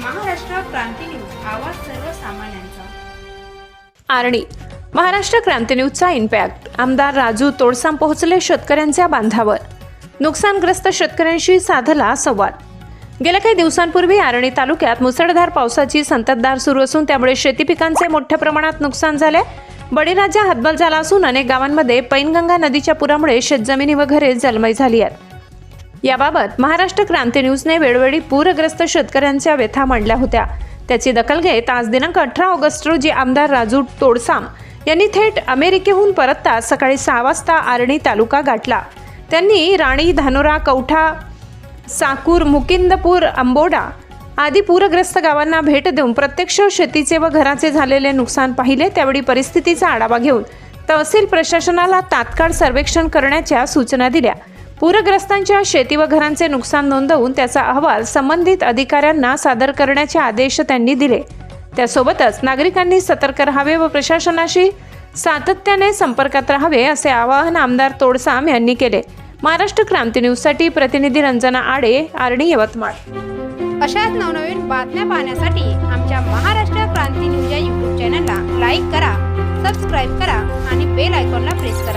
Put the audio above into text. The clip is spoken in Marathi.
क्रांती न्यूज आवाज सर्वसामान्यांचा. आरणी महाराष्ट्र क्रांती न्यूजचा इम्पॅक्ट. आमदार राजू तोडसाम पोहोचले शेतकऱ्यांच्या बांधावर. नुकसानग्रस्त शेतकऱ्यांशी साधला संवाद. गेल्या काही दिवसांपूर्वी आरणी तालुक्यात मुसळधार पावसाची संततधार सुरू असून त्यामुळे शेती पिकांचे मोठ्या प्रमाणात नुकसान झाले. बळीराजा हतबल झाला असून अनेक गावांमध्ये पैनगंगा नदीच्या पुरामुळे शेतजमिनी व घरे जलमय झाली आहेत. याबाबत महाराष्ट्र क्रांती न्यूजने वेळोवेळी पूरग्रस्त शेतकऱ्यांच्या व्यथा मांडल्या होत्या. त्याची दखल घेत आज दिनांक अठरा ऑगस्ट रोजी आमदार राजू तोडसाम यांनी थेट अमेरिकेहून परतता सकाळी सहा वाजता आर्णी तालुका गाठला. त्यांनी राणी धानोरा कवठा साकूर मुकिंदपूर अंबोडा आदी पूरग्रस्त गावांना भेट देऊन प्रत्यक्ष शेतीचे व घराचे झालेले नुकसान पाहिले त्यावेळी परिस्थितीचा आढावा घेऊन तहसील प्रशासनाला तात्काळ सर्वेक्षण करण्याच्या सूचना दिल्या. पूरग्रस्तांच्या शेती व घरांचे नुकसान नोंदवून त्याचा अहवाल संबंधित अधिकाऱ्यांना सादर करण्याचे आदेश त्यांनी दिले. त्यासोबतच नागरिकांनी सतर्क राहावे व प्रशासनाशी सातत्याने संपर्कात राहावे असे आवाहन आमदार तोडसाम यांनी केले. महाराष्ट्र क्रांती न्यूजसाठी प्रतिनिधी रंजना आडे आरणी यवतमाळ. अशाच नवनवीन बातम्या पाहण्यासाठी आमच्या महाराष्ट्र क्रांती न्यूज या यूट्यूब चॅनलला लाईक करा सबस्क्राईब करा आणि बेल आयकॉनला प्रेस करा.